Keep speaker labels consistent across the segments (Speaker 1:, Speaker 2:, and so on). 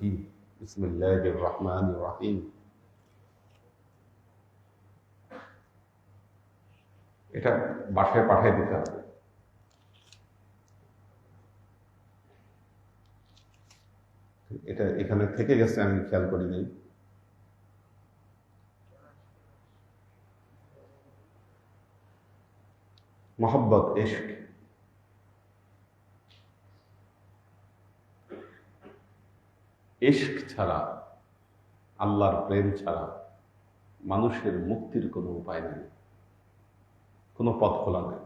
Speaker 1: الرجيم بسم الله الرحمن الرحيم এটা বাসায় পাঠিয়ে দিতে হবে এটা এখানে থেকে গেছে আমি খেয়াল করি নাই মোহাব্বত ইশক ইশক ছাড়া, আল্লাহর প্রেম ছাড়া মানুষের মুক্তির কোনো উপায় নেই, কোনো পথ খোলা নেই।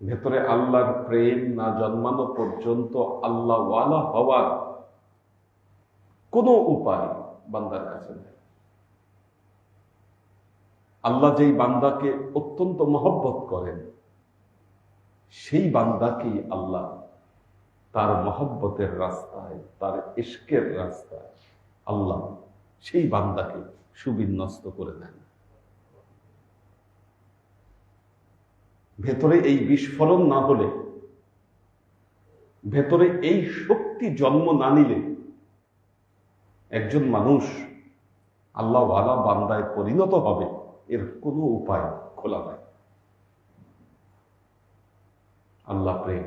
Speaker 1: ভেতরে আল্লাহর প্রেম না জন্মানো পর্যন্ত আল্লাহ ওয়ালা হওয়ার কোনো উপায় বান্দার কাছে নেই। আল্লাহ যেই বান্দাকে অত্যন্ত মহব্বত করেন, সেই বান্দাকেই আল্লাহ তার মহব্বতের রাস্তায়, তার ইস্কের রাস্তায় আল্লাহ সেই বান্দাকে সুবিন্যস্ত করে দেন। ভেতরে এই বিস্ফোরণ না হলে, ভেতরে এই শক্তি জন্ম না নিলে একজন মানুষ আল্লাহ ওয়ালা বান্দায় পরিণত হবে, এর কোনো উপায় খোলা নাই। আল্লাহ প্রেম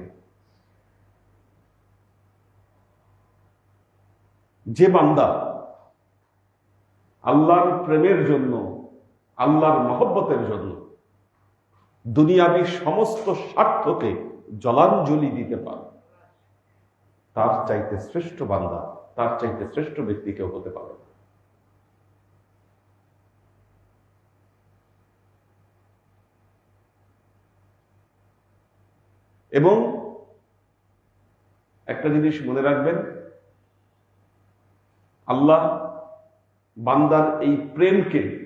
Speaker 1: যে বান্দা আল্লাহর প্রেমের জন্য, আল্লাহর মহব্বতের জন্য দুনিয়াবি সমস্ত স্বার্থকে জলাঞ্জলি দিতে পারে, তার চাইতে শ্রেষ্ঠ বান্দা, তার চাইতে শ্রেষ্ঠ ব্যক্তি কেউ হতে পারে এবং একটা জিনিস মনে রাখবেন আল্লাহ বান্দার এই প্রেমকে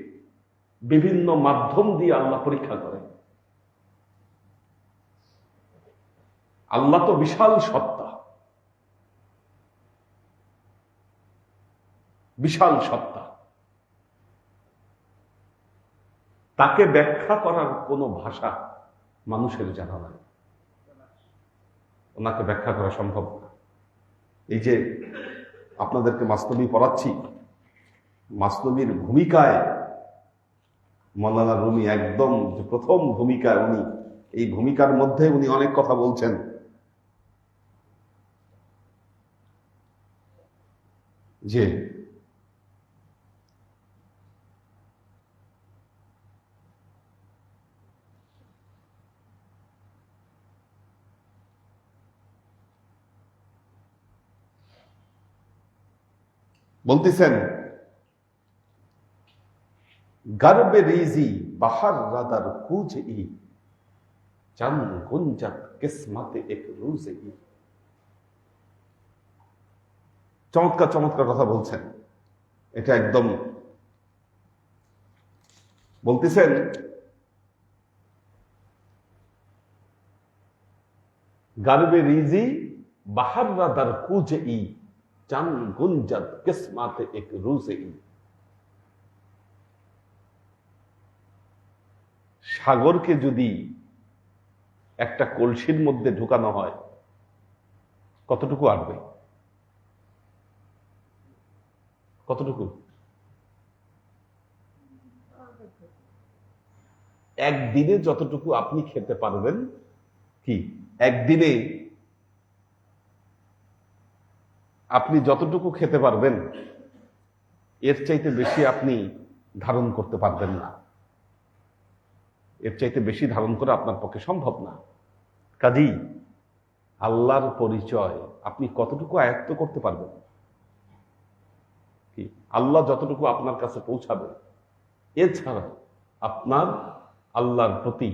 Speaker 1: বিভিন্ন মাধ্যম দিয়ে আল্লাহ পরীক্ষা করে আল্লাহ তো বিশাল সত্তা। বিশাল সত্তা। তাকে ব্যাখ্যা করার কোনো ভাষা মানুষের জানা নাই। ওনাকে ব্যাখ্যা করা সম্ভব না। এই যে আপনাদেরকে মাস্তবি পড়াচ্ছি। মাস্তবির ভূমিকায় মৌলানা রুমি একদম যে প্রথম ভূমিকায় উনি, এই ভূমিকার মধ্যে উনি অনেক কথা বলছেন। যে বলতেছেন, গর্বে বাহার রাদার কুজ ই চান কিসমতে এক রুজ ই চমৎকার চমৎকার কথা বলছেন। এটা একদম বলতেছেন, গর্বে রিজি বাহার রাদার কুজ ই চান গুঞ্জত কিসমাতে এক রুজে। সাগরকে যদি একটা কলসির মধ্যে ঢুকানো হয়, কতটুকু আটবে? কতটুকু? একদিনে যতটুকু আপনি খেতে পারবেন, কি? একদিনে আপনি যতটুকু খেতে পারবেন, এর চাইতে বেশি আপনি ধারণ করতে পারবেন না। এর চাইতে বেশি ধারণ করা আপনার পক্ষে সম্ভব না। কাজেই আল্লাহর পরিচয় আপনি কতটুকু আয়ত্ত করতে পারবেন? কি? আল্লাহ যতটুকু আপনার কাছে পৌঁছাবে, এছাড়া আপনার আল্লাহর প্রতি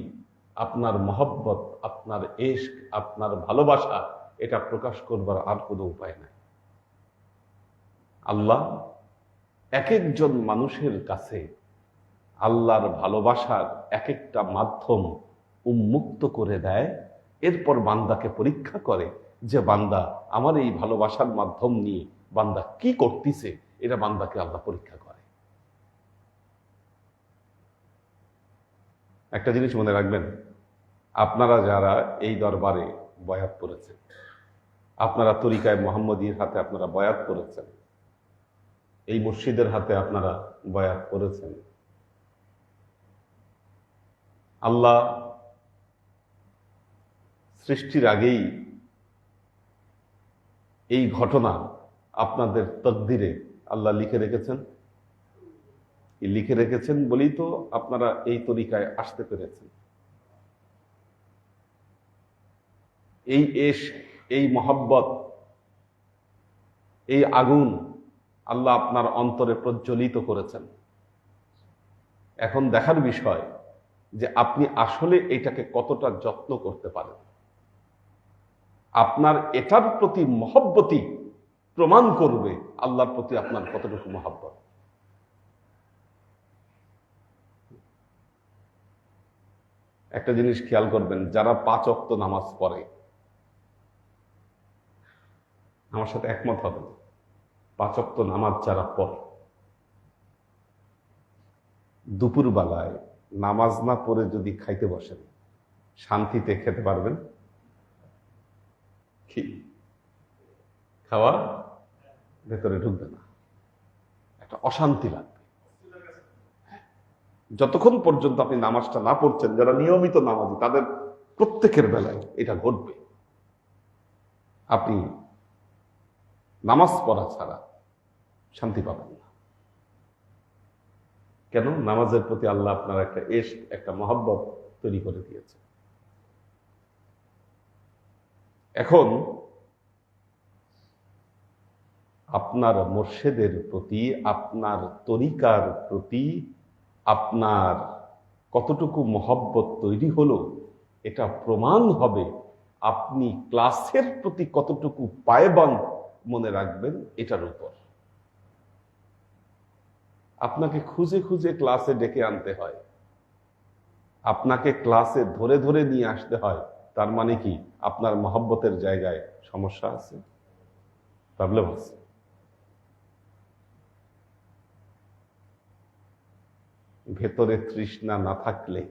Speaker 1: আপনার মহব্বত, আপনার এশক, আপনার ভালোবাসা, এটা প্রকাশ করবার আর কোনো উপায় নাই। আল্লাহ এক একজন মানুষের কাছে আল্লাহর ভালোবাসার এক একটা মাধ্যম উন্মুক্ত করে দেয়। এরপর বান্দাকে পরীক্ষা করে যে বান্দা, আমার এই ভালোবাসার মাধ্যম নিয়ে বান্দা কি করতেছে? এটা বান্দাকে আল্লাহ পরীক্ষা করে। একটা জিনিস মনে রাখবেন, আপনারা যারা এই দরবারে বয়াত করেছেন আপনারা তরিকায় মোহাম্মদীর হাতে আপনারা বয়াত করেছেন এই মসজিদের হাতে আপনারা বয়াত করেছেন। আল্লাহ সৃষ্টির আগেই এই ঘটনা আপনাদের তকদিরে আল্লাহ লিখে রেখেছেন। লিখে রেখেছেন বলেই তো আপনারা এই তরিকায় আসতে পেরেছেন। এই এশ এই মহব্বত, এই আগুন আল্লাহ আপনার অন্তরে প্রজ্বলিত করেছেন। এখন দেখার বিষয় যে আপনি আসলে এটাকে কতটা যত্ন করতে পারেন। আপনার এটার প্রতি মহব্বতই প্রমাণ করবে আল্লাহর প্রতি আপনার কতটুকু মহব্বত। একটা জিনিস খেয়াল করবেন, যারা পাঁচ অক্ত নামাজ পড়ে, আমার সাথে একমত হবে পাঁচ অক্ত নামাজ যারা পড়ে দুপুর বেলায় নামাজ না পড়ে যদি খাইতে বসেন, শান্তিতে খেতে পারবেন? কি? খাওয়া ভেতরে ঢুকবে না। একটা অশান্তি লাগবে। যতক্ষণ পর্যন্ত আপনি নামাজটা না পড়ছেন, যারা নিয়মিত নামাজি, তাদের প্রত্যেকের বেলায় এটা ঘটবে। আপনি নামাজ পড়া ছাড়া শান্তি পাবেন না। কেন? নামাজের প্রতি আল্লাহ আপনার একটা এস একটা মহাব্বত তৈরি করে দিয়েছে। এখন আপনার মোর্শেদের প্রতি, আপনার তরিকার প্রতি আপনার কতটুকু মহব্বত তৈরি হলো, এটা প্রমাণ হবে আপনি ক্লাসের প্রতি কতটুকু পায়বান মনে রাখবেন, এটার উপর। আপনাকে খুঁজে খুঁজে ক্লাসে ডেকে আনতে হয়। আপনাকে ক্লাসে ধরে ধরে নিয়ে আসতে হয়। তার মানে কি? আপনার মহব্বতের জায়গায় সমস্যা আছে? প্রবলেম আছে। ভেতরে তৃষ্ণা না থাকলে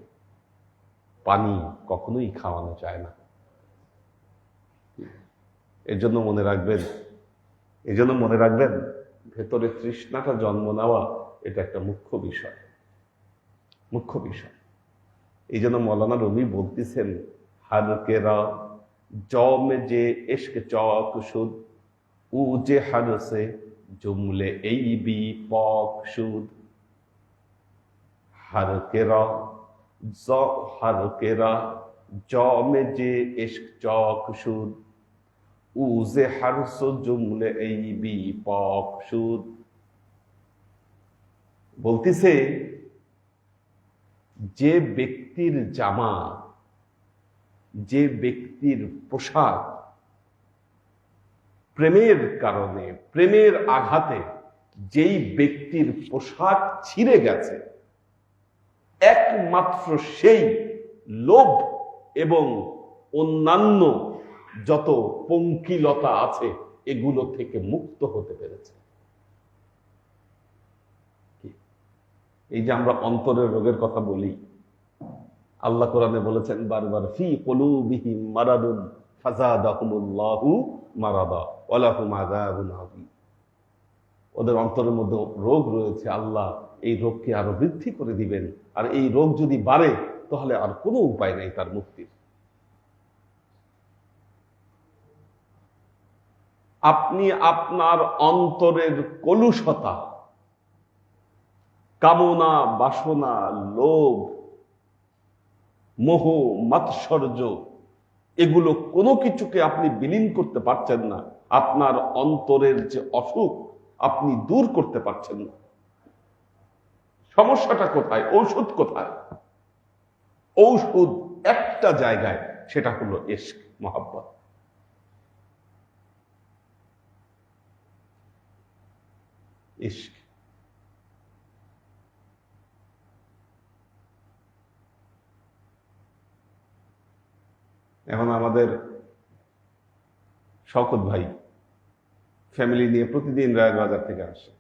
Speaker 1: পানি কখনোই খাওয়ানো যায় না। এর জন্য মনে রাখবেন এই জন্য মনে রাখবেন, ভেতরে তৃষ্ণাটা জন্ম নেওয়া এটা একটা মুখ্য বিষয়। মুখ্য বিষয়। এই জন্য মৌলানা রবি বলতেছেন, হার কেরা জমে যে এসকে চক সুদ, উ যে হারসে জুমলে এই বি পক সুদ। হার কেরা জ হার কেরা জমে যে এসক চক সুদ উজে হারস জুমলে এই বি সুদ। বলতেছে, যে ব্যক্তির জামা, যে ব্যক্তির পোশাক প্রেমের কারণে, প্রেমের আঘাতে যেই ব্যক্তির পোশাক ছিঁড়ে গেছে, একমাত্র সেই লোভ এবং অন্যান্য যত পঙ্কিলতা আছে, এগুলো থেকে মুক্ত হতে পেরেছে। এই যে আমরা অন্তরের রোগের কথা বলি, আল্লাহ কোরআনে বলেছেন, বারবার, ফি কলুবিহিম মারাদুন ফাজাদাহুমুল্লাহু মারাদা ওয়ালাহুম আযাবুন আযীম। ওদের অন্তরের মধ্যে রোগ রয়েছে, আল্লাহ এই রোগকে আরও বৃদ্ধি করে দিবেন। আর এই রোগ যদি বাড়ে, তাহলে আর কোনো উপায় নেই তার মুক্তির। আপনি আপনার অন্তরের কলুষতা, কামনা, বাসনা, লোভ, মোহ, মাৎসর্য, এগুলো কোনো কিছুকে আপনি বিলীন করতে পারছেন না। আপনার অন্তরের যে অসুখ, আপনি দূর করতে পারছেন না। সমস্যাটা কোথায়? ঔষধ কোথায়? ঔষধ একটা জায়গায়, সেটা হলো এশক মহাব্বত। ইস্ক এখন আমাদের শওকত ভাই ফ্যামিলি নিয়ে প্রতিদিন রায়ের বাজার থেকে আসে।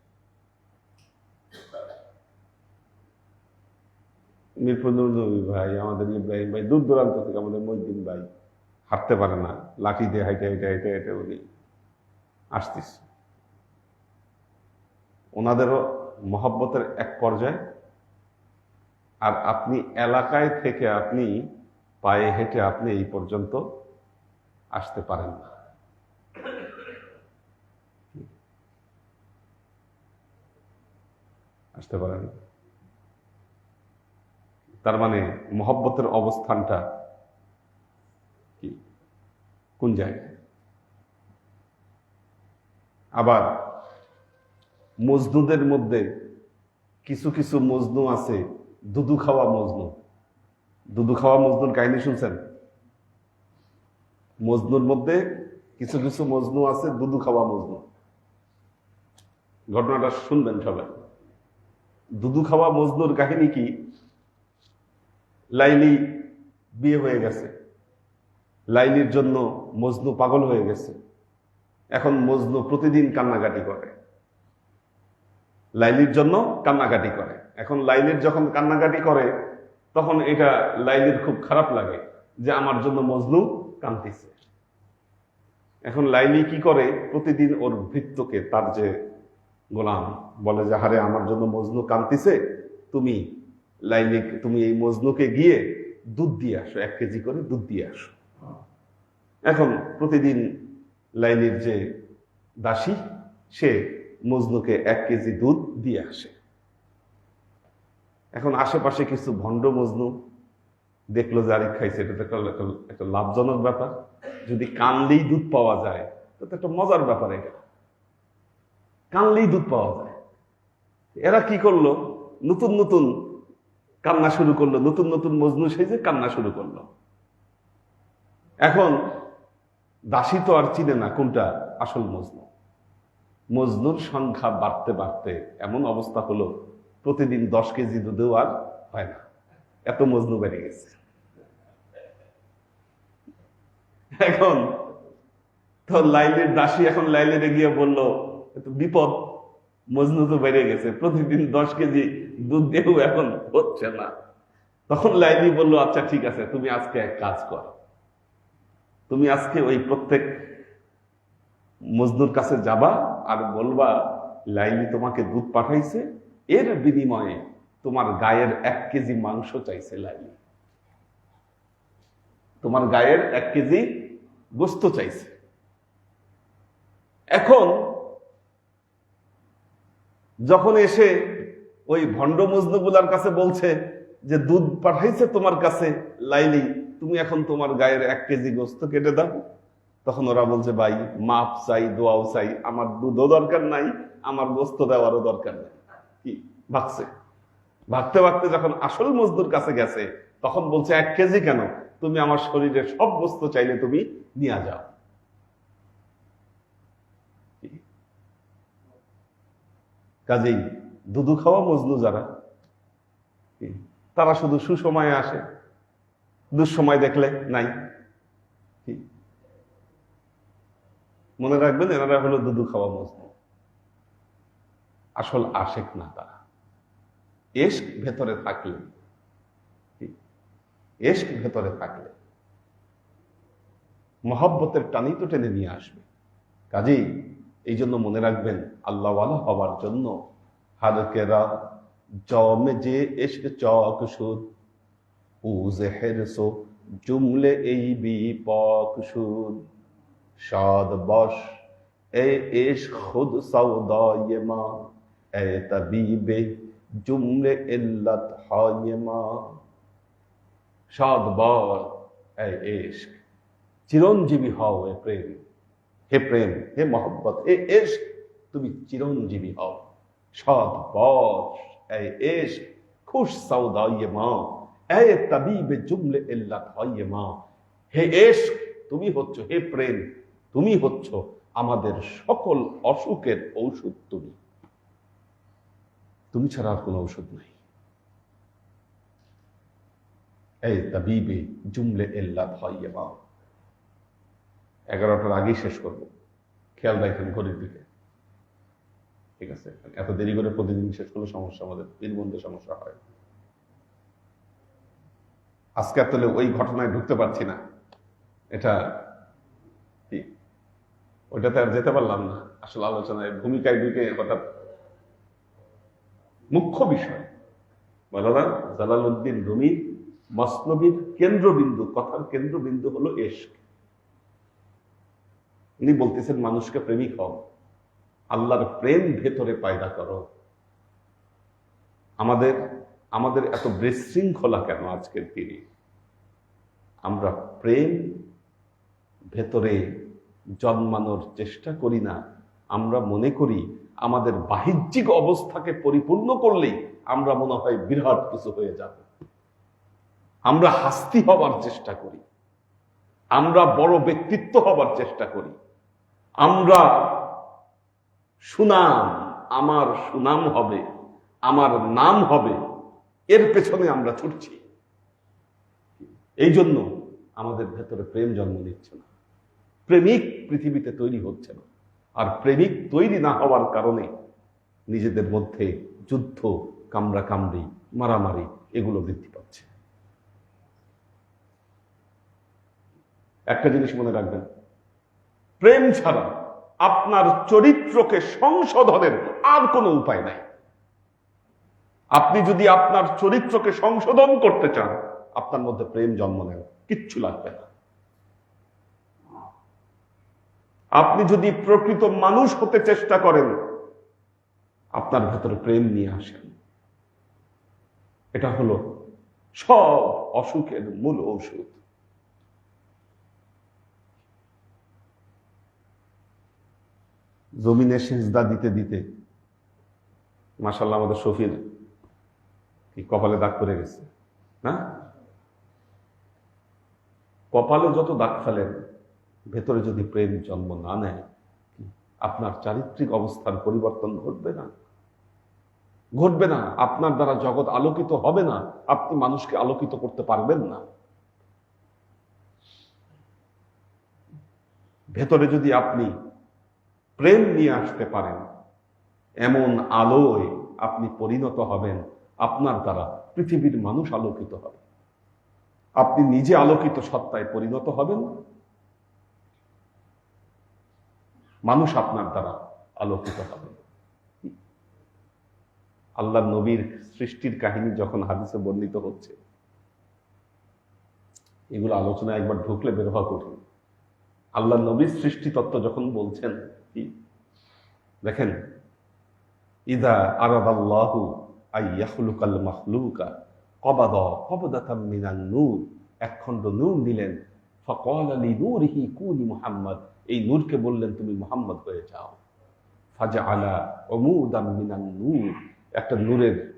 Speaker 1: মিরপুর নবী ভাই, আমাদের ইব্রাহিম ভাই, দূর দূরান্ত থেকে আমাদের মহিদ্দিন ভাই হাঁটতে পারে না, লাঠি দিয়ে হাইটে হাইটে হাইটে হাইটে উনি আসতিস ওনাদেরও মহব্বতের এক পর্যায়ে। আর আপনি এলাকায় থেকে আপনি পায়ে হেঁটে আপনি এই পর্যন্ত আসতে পারেন না। আসতে পারেন। তার মানে মহব্বতের অবস্থানটা কি? কোন জায়গায়? আবার মজনুদের মধ্যে কিছু কিছু মজনু আছে, দুদু খাওয়া মজনু। দুদু খাওয়া মজনুর কাহিনী শুনছেন? মজনুর মধ্যে কিছু কিছু মজনু আছে, দুদু খাওয়া মজনু। ঘটনাটা শুনবেন সবাই। দুদু খাওয়া মজনুর কাহিনী কি? লাইলি বিয়ে হয়ে গেছে। লাইলির জন্য মজনু পাগল হয়ে গেছে। এখন মজনু প্রতিদিন কান্নাকাটি করে। লাইলির জন্য কান্নাকাটি করে। এখন লাইলির যখন কান্নাকাটি করে, তখন এটা লাইলির খুব খারাপ লাগে যে আমার জন্য মজনু কান্দিছে এখন লাইলি কি করে? প্রতিদিন ওর ভৃত্যকে তার যে গোলাম বলে যে হারে আমার জন্য মজনু কান্দিছে তুমি লাইলি তুমি এই মজনুকে গিয়ে দুধ দিয়ে আসো, এক কেজি করে দুধ দিয়ে আসো। এখন প্রতিদিন লাইলির যে দাসী, সে মজনুকে এক কেজি দুধ দিয়ে আসে। এখন আশেপাশে কিছু ভণ্ড মজনু দেখল যে আরেক খাইছে, এটা তো একটা লাভজনক ব্যাপার। যদি কানলেই দুধ পাওয়া যায় তো একটা মজার ব্যাপার এটা। কানলেই দুধ পাওয়া যায়। এরা কি করল? নতুন নতুন কান্না শুরু করল, নতুন নতুন মজনু সেজে কান্না শুরু করল। এখন দাসী তো আর চিনে না কোনটা আসল মজনু। মজনুর সংখ্যা বাড়তে বাড়তে এমন অবস্থা হলো, প্রতিদিন দশ কেজি দুধেও আর হয় না। এত মজনু বেড়ে গেছে। এখন তো লাইলের দাসী এখন লাইলের গিয়ে বলল "এ তো বিপদ মজনু তো বেড়ে গেছে, প্রতিদিন দশ কেজি দুধ দিয়েও এখন হচ্ছে না। তখন লাইলি বলল আচ্ছা ঠিক আছে, তুমি আজকে এক কাজ কর। তুমি আজকে ওই প্রত্যেক মজদুর কাছে যাবা আর বলবা লাইলি তোমাকে দুধ পাঠাইছে, এর বিনিময়ে তোমার গায়ের এক কেজি মাংস চাইছে লাইলি। তোমার গায়ের এক কেজি গোস্ত চাইছে। এখন যখন এসে ওই ভণ্ড মজনুগুলার কাছে বলছে যে দুধ পাঠাইছে তোমার কাছে, লাইলি, তুমি এখন তোমার গায়ের এক কেজি গোস্ত কেটে দাও। তখন ওরা বলছে, ভাই, মাপ চাই, দোয়াও চাই, আমার দুধও দরকার নাই, আমার গোস্ত দেওয়ারও দরকার নাই। কি? ভাগছে। ভাগতে ভাগতে যখন আসল মজদুর কাছে গেছে, তখন বলছে, এক কেজি কেন? তুমি আমার শরীরে সব বস্তু চাইলে তুমি নিয়ে যাও। কাজেই দুধু খাওয়া মজনু যারা তারা শুধু সুসময়ে আসে দুঃসময় দেখলে নাই কি? মনে রাখবেন, এনারা হলো দুধু খাওয়া মজনু। আসল আশেক না তারা। এস্ক ভেতরে থাকলে কি? এস্ক ভেতরে থাকলে মহব্বতের টানি তো টেনে নিয়ে আসবে। কাজেই এই জন্য মনে রাখবেন, আল্লাহওয়ালা হওয়ার জন্য হারকেরা জমে যে এসক চক সুদ, উজে হেরসো জুমলে এই বিপক সুদ। সাদ বশ, এ এশ খুদ সৌদায় মা, এ তবিবে জুমলে ইল্লত হয় মা। সাদ বর এ এশক চিরঞ্জীবী হও এ প্রেম, হে প্রেম, হে মোহব্বত হে এশ, তুমি চিরঞ্জীবী হও। সৎ বশ, এ এশ, খুশ সৌদাইয়ে মা, এ তবিবে জুমলে ইল্লাত হইয়ে মা। হে এশ, তুমি হচ্ছ হে প্রেম তুমি হচ্ছ আমাদের সকল অসুখের ঔষধ তুমি। তুমি ছাড়া আর কোনো ঔষধ নাই। এই তবিবে জুমলে ইল্লাত হইয়ে মা। এগারোটার আগেই শেষ করব। খেয়াল রাখেন ঘড়ির দিকে। ঠিক আছে, এত দেরি করে প্রতিদিন শেষ করলে সমস্যা, আমাদের মধ্যে সমস্যা হয়। আজকে তাহলে ওই ঘটনায় ঢুকতে পারছি না। এটা ওইটাতে আর যেতে পারলাম না। আসলে আলোচনায়, ভূমিকায় ঢুকে হঠাৎ মুখ্য বিষয় বললাম জালালউদ্দিন রুমির মসনবীর কেন্দ্রবিন্দু, কথার কেন্দ্রবিন্দু হলো এশক। উনি বলতেছেন, মানুষকে প্রেমিক হও। আল্লাহর প্রেম ভেতরে পায়দা করো। আমাদের আমাদের এত বিশৃঙ্খলা কেন আজকের দিনে? আমরা প্রেম ভেতরে জন্মানোর চেষ্টা করি না। আমরা মনে করি আমাদের বাহ্যিক অবস্থাকে পরিপূর্ণ করলেই আমরা মনে হয় বিরাট কিছু হয়ে যাব। আমরা হাস্তি হবার চেষ্টা করি। আমরা বড় ব্যক্তিত্ব হবার চেষ্টা করি। আমরা সুনাম, আমার সুনাম হবে, আমার নাম হবে, এর পেছনে আমরা ছুটছি। এই জন্য আমাদের ভেতরে প্রেম জন্ম নিচ্ছে না। প্রেমিক পৃথিবীতে তৈরি হচ্ছে না। আর প্রেমিক তৈরি না হওয়ার কারণে নিজেদের মধ্যে যুদ্ধ কামড়া কামড়ি মারামারি এগুলো বৃদ্ধি পাচ্ছে। একটা জিনিস মনে রাখবেন, প্রেম ছাড়া আপনার চরিত্রকে সংশোধনের আর কোনো উপায় নাই। আপনি যদি আপনার চরিত্রকে সংশোধন করতে চান, আপনার মধ্যে প্রেম জন্ম নেন কিচ্ছু লাগবে না। আপনি যদি প্রকৃত মানুষ হতে চেষ্টা করেন, আপনার ভেতরে প্রেম নিয়ে আসেন। এটা হলো সব অসুখের মূল ঔষধ। জমিনে সেজদা দিতে দিতে মাসাল্লাহ আমাদের শফির কপালে দাগ পড়ে গেছে, না? কপালে যত দাগ ফেলেন ভেতরে যদি প্রেম জন্ম না নেয় আপনার চারিত্রিক অবস্থার পরিবর্তন ঘটবে না? ঘটবে না। আপনার দ্বারা জগৎ আলোকিত হবে না। আপনি মানুষকে আলোকিত করতে পারবেন না। ভেতরে যদি আপনি প্রেম নিয়ে আসতে পারেন, এমন আলোয় আপনি পরিণত হবেন, আপনার দ্বারা পৃথিবীর মানুষ আলোকিত হবে। আপনি নিজে আলোকিত সত্তায় পরিণত হবেন মানুষ আপনার দ্বারা আলোকিত হবে। আল্লাহ নবীর সৃষ্টির কাহিনী যখন হাদিসে বর্ণিত হচ্ছে, এগুলো আলোচনা একবার ঢুকলে বের হওয়া কঠিন। আল্লাহ নবীর সৃষ্টি তত্ত্ব যখন বলছেন দেখেন, ইদা আরাদাল্লাহু আইয়াখলুকাল মাখলুকা, কবাদ কবদাতাম মিনান নূর। এক খণ্ড নূর নিলেন। ফকাল আলী নূরিহি কুনি এই নূরকে বললেন, তুমি মুহাম্মদ হয়ে যাও। ফাজা আলা অমুদাম মিনান নূর, একটা নূরের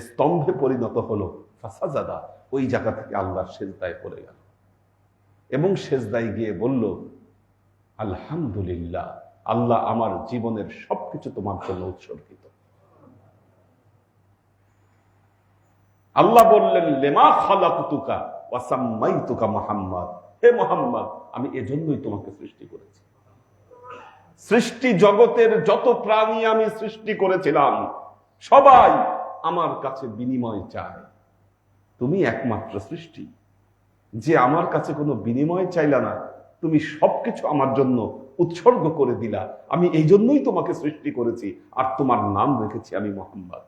Speaker 1: স্তম্ভে পরিণত হলো, ফাসাজাদা, ওই জায়গা থেকে আল্লাহর সেজদায় পড়ে গেল। এবং সেজদায় গিয়ে বলল, আলহামদুলিল্লাহ, আল্লাহ আমার জীবনের সবকিছু তোমার জন্য উৎসর্গিত। আল্লাহ বললেন, লেমা খালাকুতুকা ওয়াসাম্মাইতুকা মুহাম্মদ। হে মোহাম্মদ, আমি এজন্যই তোমাকে সৃষ্টি করেছি। সৃষ্টি জগতের যত প্রাণী আমি সৃষ্টি করেছিলাম, সবাই আমার কাছে বিনিময় চায়। তুমি একমাত্র সৃষ্টি। যে আমার কাছে কোনো বিনিময় চাইলা না, তুমি সবকিছু আমার জন্য উৎসর্গ করে দিলা। আমি এই জন্যই তোমাকে সৃষ্টি করেছি, আর তোমার নাম রেখেছি আমি মোহাম্মদ।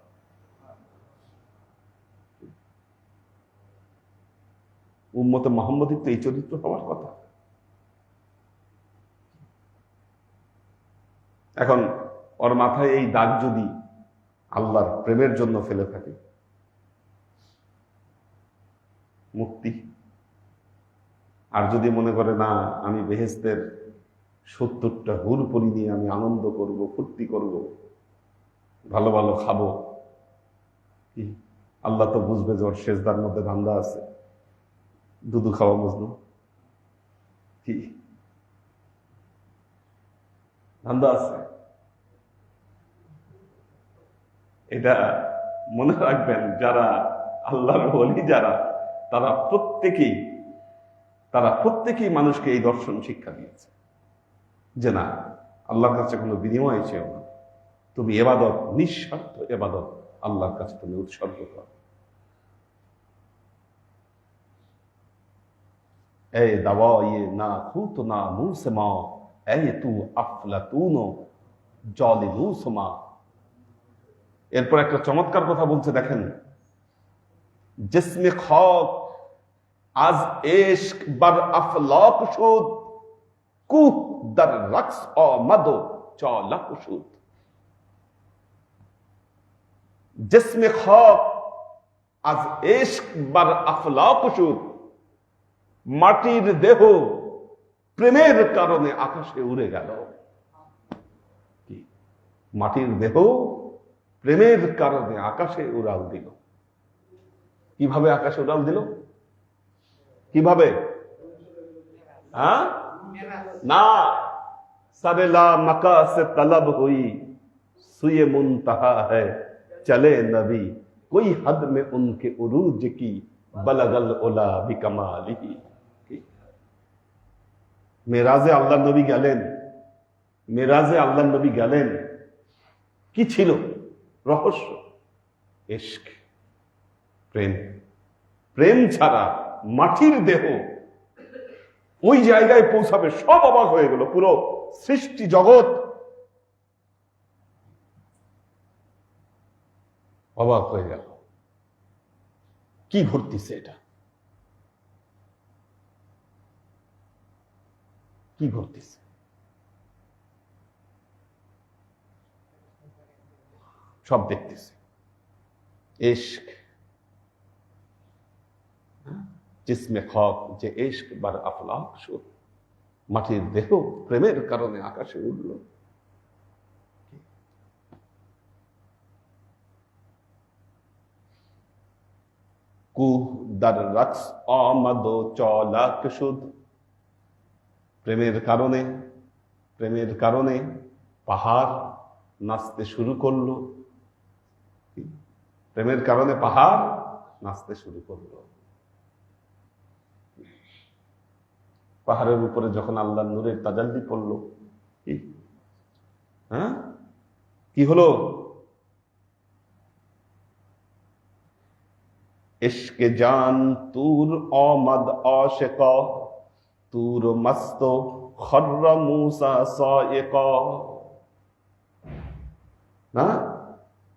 Speaker 1: উম্মতে মোহাম্মদের তো এই চরিত্র হওয়ার কথা। এখন ওর মাথায় এই দাগ যদি আল্লাহর প্রেমের জন্য ফেলে থাকে, মুক্তি। আর যদি মনে করে, না, আমি বেহেস্তের সত্তরটা হুর পরি নিয়ে আমি আনন্দ করব, ফুর্তি করব, ভালো ভালো খাব আল্লাহ তো বুঝবে যে ওর শেষদার মধ্যে ধান্দা আছে। দুধু খাওয়া বুঝলো কি? ধান্দা আছে। এটা মনে রাখবেন, যারা আল্লাহর বলি যারা, তারা প্রত্যেকেই তারা প্রত্যেকেই মানুষকে এই দর্শন শিক্ষা দিয়েছে। যে না, আল্লাহর কাছে কোনো বিনিময় চেয়েও না। তুমি এবাদত, নিঃস্বার্থ এবাদত আল্লাহর কাছে তুমি উৎসর্গ করো। এই দাওয়া ইয়ে না খুত না মুহ সে মা এই তু আফলাতুন জলিলুসমা এরপর একটা চমৎকার কথা বলছে দেখেন জিসমে খক আজ এশক বার আফলাক সুদ কুহ দার রক্স অ মদো চলাক সুদ জিসমে খক আজ এশক বার আফলাক সুদ মাটির দেহ প্রেমের কারণে আকাশে উড়ে গেল। মাটির দেহ প্রেমের কারণে আকাশে উড়াল দিল। কীভাবে আকাশে উড়াল দিল? কীভাবে? হ্যাঁ? না। সারেলা মাকা সে তলব হই সুয়ে মন তাহা হ্যায়, চলে নবী। কই হদ মে উনকে উরুজ কি, বলগল ওলা বিকমালি মেরাজে আল্লাহ নবী গেলেন। মেরাজে আল্লাহ নবী গেলেন। কি ছিল? রহস্য। এশক। প্রেম। প্রেম ছাড়া মাটির দেহ ওই জায়গায় পৌঁছাবে, সব অবাক হয়ে গেল। পুরো সৃষ্টি জগৎ। অবাক হয়ে গেল। কি ঘটতেছে এটা? কি ঘটতেছে? সব দেখতেছে। এশক জিসমে খক, যে এশক বার আফলাক সুর মাটির দেহ প্রেমের কারণে আকাশে উঠল কুহ দার রক্স অমদ চলাক সুদ। প্রেমের কারণে প্রেমের কারণে পাহাড় নাচতে শুরু করল। প্রেমের কারণে পাহাড় নাচতে শুরু করল। পাহাড়ের উপরে যখন আল্লাহ নূরের তাজাল্লি পড়ল হ্যাঁ? কি হলো? ইশকে জান তুর অমদ অশেক তুর মস্ত খর্র মুসা সয়েক। না?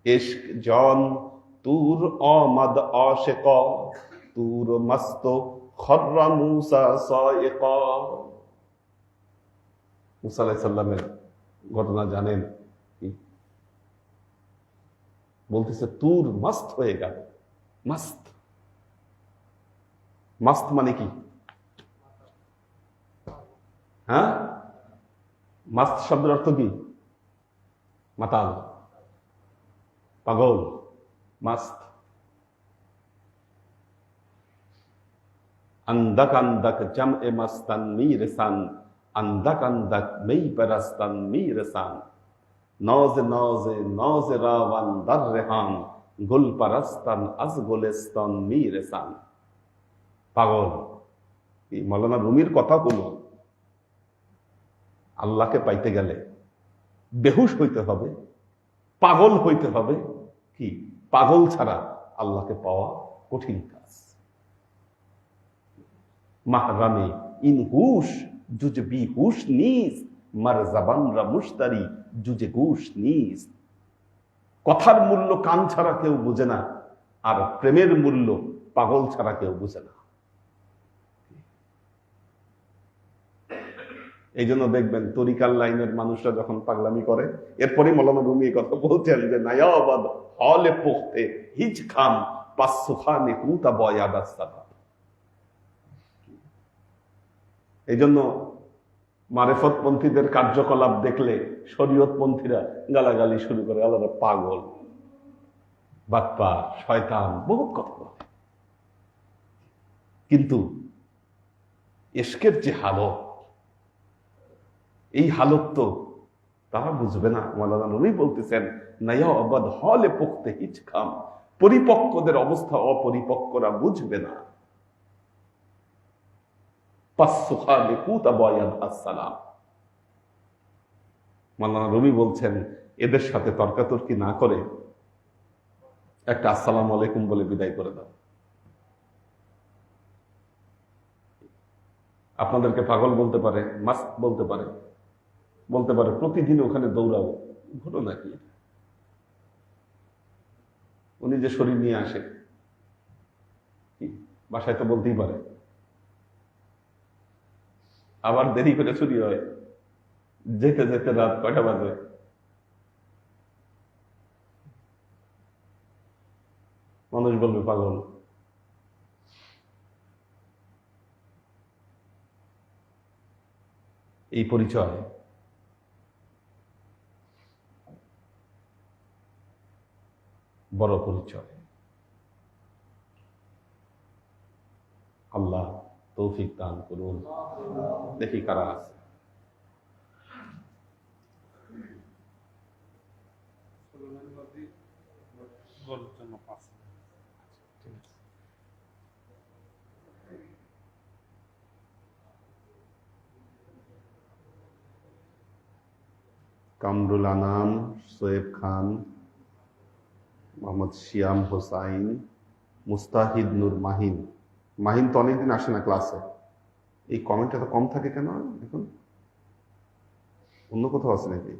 Speaker 1: ইশক জন তুর অমদ অশেক তুর মস্ত খর্র মুসা সয়েক। মুসা আলাইহিস সালামের ঘটনা জানেন বলতেছে, তুর মস্ত হয়ে গেল। মস্ত। মস্ত মানে কি? হ্যাঁ? মাস্ত শব্দের অর্থ কি? মাতাল। পাগল। মাস্ত। আন্দাক আন্দাক জাম এ মাস্তান মি রেসান আন্দাক আন্দাক মেই পেরাস্তান মি রেসান নজে নজে নজে রাওয়ান দার রেহান গুল পারাস্তান আজ গোলেস্তান মি রেসান পাগল। মৌলানা রুমির কথা বলুন। আল্লাহকে পাইতে গেলে বেহুশ হইতে হবে, পাগল হইতে হবে। কি? পাগল ছাড়া আল্লাহকে পাওয়া কঠিন কাজ। মাহরামে ইন হুশ জুজ বি হুশ নিস মার জাবানরা মুশতারি জুজে গুশ নিস কথার মূল্য কান ছাড়া কেউ বুঝে না, আর প্রেমের মূল্য পাগল ছাড়া কেউ বুঝে না। এই জন্য দেখবেন তরিকার লাইনের মানুষরা যখন পাগলামি করে, এরপরে মৌলানা রুমি এই কথা বলছেন যে নায়াবাদ হলে পোখতে হিজ খাম পাঁচশোখানে হুতা বয়াদাস্তাদা এই জন্য কার্যকলাপ দেখলে শরীয়তপন্থীরা গালাগালি শুরু করে আলাদা পাগল বাপ্পা শয়তান, বহুত কথা বলে। কিন্তু এসকের যে হালত এই হালত তো তারা বুঝবে না। মালানা নবী বলতেছেন নাইয়া অবাদ হলে পোক্তে হিচ খাম। পরিপক্কদের অবস্থা অপরিপক্করা বুঝবে না। মালানা রবি বলছেন, এদের সাথে তর্কাতর্কি না করে একটা আসসালাম আলাইকুম বলে বিদায় করে দাও। আপনাদেরকে পাগল বলতে পারে মাস্ক বলতে পারে। বলতে পারে, প্রতিদিন ওখানে দৌড়াবো ঘটনা কি উনি যে শরীর নিয়ে আসে বাসায় তো বলতেই পারে। আবার দেরি করে চুরি হয়। যেতে যেতে রাত কয়টা বাজে? মানুষ বলবে পাগল। এই পরিচয়। বড় পরিচয়। আল্লাহ তৌফিক দান করুন। দেখি কারা আছে। কামরুল আনাম সোয়েব খান মোহাম্মদ শিয়াম হোসাইন, মুস্তাহিদ নূর মাহিন। মাহিন তো অনেকদিন আসে না ক্লাসে। এই কমেন্টটা তো কম থাকে কেন? এখন অন্য কোথাও আছে নাকি?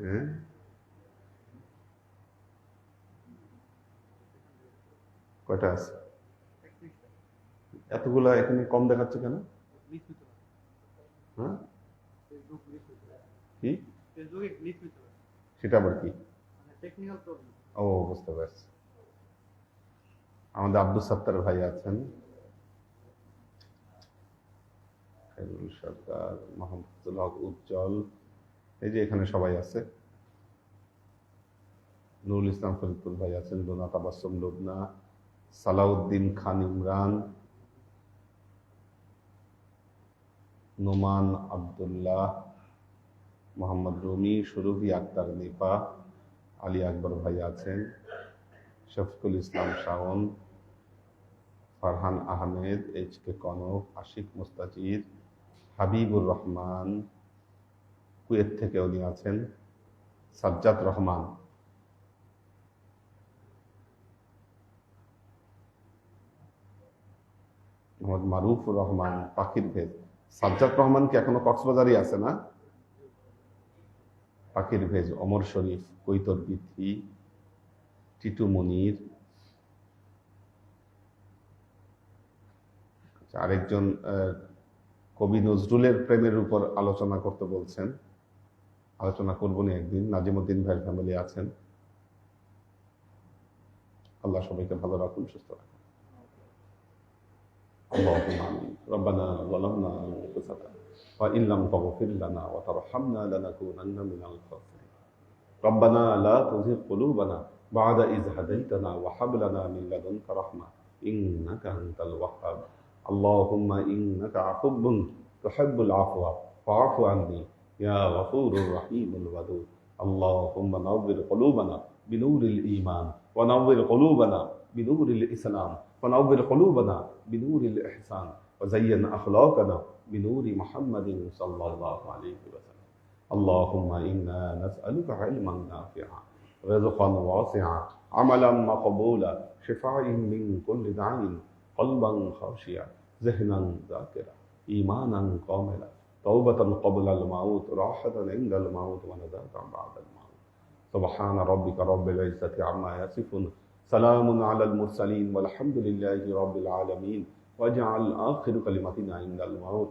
Speaker 1: হ্যাঁ? কয়টা আছে? এতগুলা এখানে কম দেখাচ্ছে কেন? হ্যাঁ? কি? সেটা আবার কি? ও, বুঝতে পারছি। আমাদের আব্দুল সত্তার ভাই আছেন। খায়রুল সরকার, মোহাম্মদুল হক উজ্জ্বল। এই যে এখানে সবাই আছে। নুরুল ইসলাম ফরিদপুর ভাই আছেন লোনা তাবাসম লুবনা সালাউদ্দিন খান ইমরান, নোমান আবদুল্লাহ, মোহাম্মদ রুমি, সুরভি আক্তার নিপা আলী আকবর ভাই আছেন, Shafiqul Islam Shawon, Farhan Ahmed, H K Kanak, Ashik Mustajir, Habibur Rahman, Kuwait থেকে উনি আছেন, সাজ্জাদ রহমান। মোহাম্মদ মারুফুর রহমান, পাখির ভেদ। সাজ্জাদ রহমান কি এখনও কক্সবাজারই আছে না? পাখির ভেজ অমর শরীফ কৈতর বিথি টিটু মনির আচ্ছা, আরেকজন আহ, কবি নজরুলের প্রেমের উপর আলোচনা করতে বলছেন আলোচনা করবো নি একদিন নাজিমুদ্দিন ভাইয়ের ফ্যামিলি আছেন আল্লাহ সবাইকে ভালো রাখুন সুস্থ রাখুন اللهم آمين ربنا ظلمنا أنفسنا وإن لم تغفر لنا وترحمنا لنكونن من الخاسرين. ربنا لا تزغ قلوبنا بعد إذ هديتنا وهب لنا من لدنك رحمة إنك أنت الوهاب. اللهم إنك عفو تحب العفو فاعف عني يا غفور الرحيم الودود. اللهم نور قلوبنا بنور الإيمان ونور قلوبنا بنور الإسلام ونور قلوبنا بنور الإحسان. وزين أخلاقنا بنور محمد صلى الله عليه وسلم. اللهم إنا نسألك علما نافعا رزقا واسعا عملا مقبولا شفاء من كل داء قلبا خاشعا ذهنا ذاكرا إيمانا كاملا توبة قبل الموت راحة عند الموت ونجاة بعد الموت. سبحان ربك رب العزة عما يصفون. سلام على المرسلين والحمد لله رب العالمين. واجعل آخر كلمتنا عند الموت.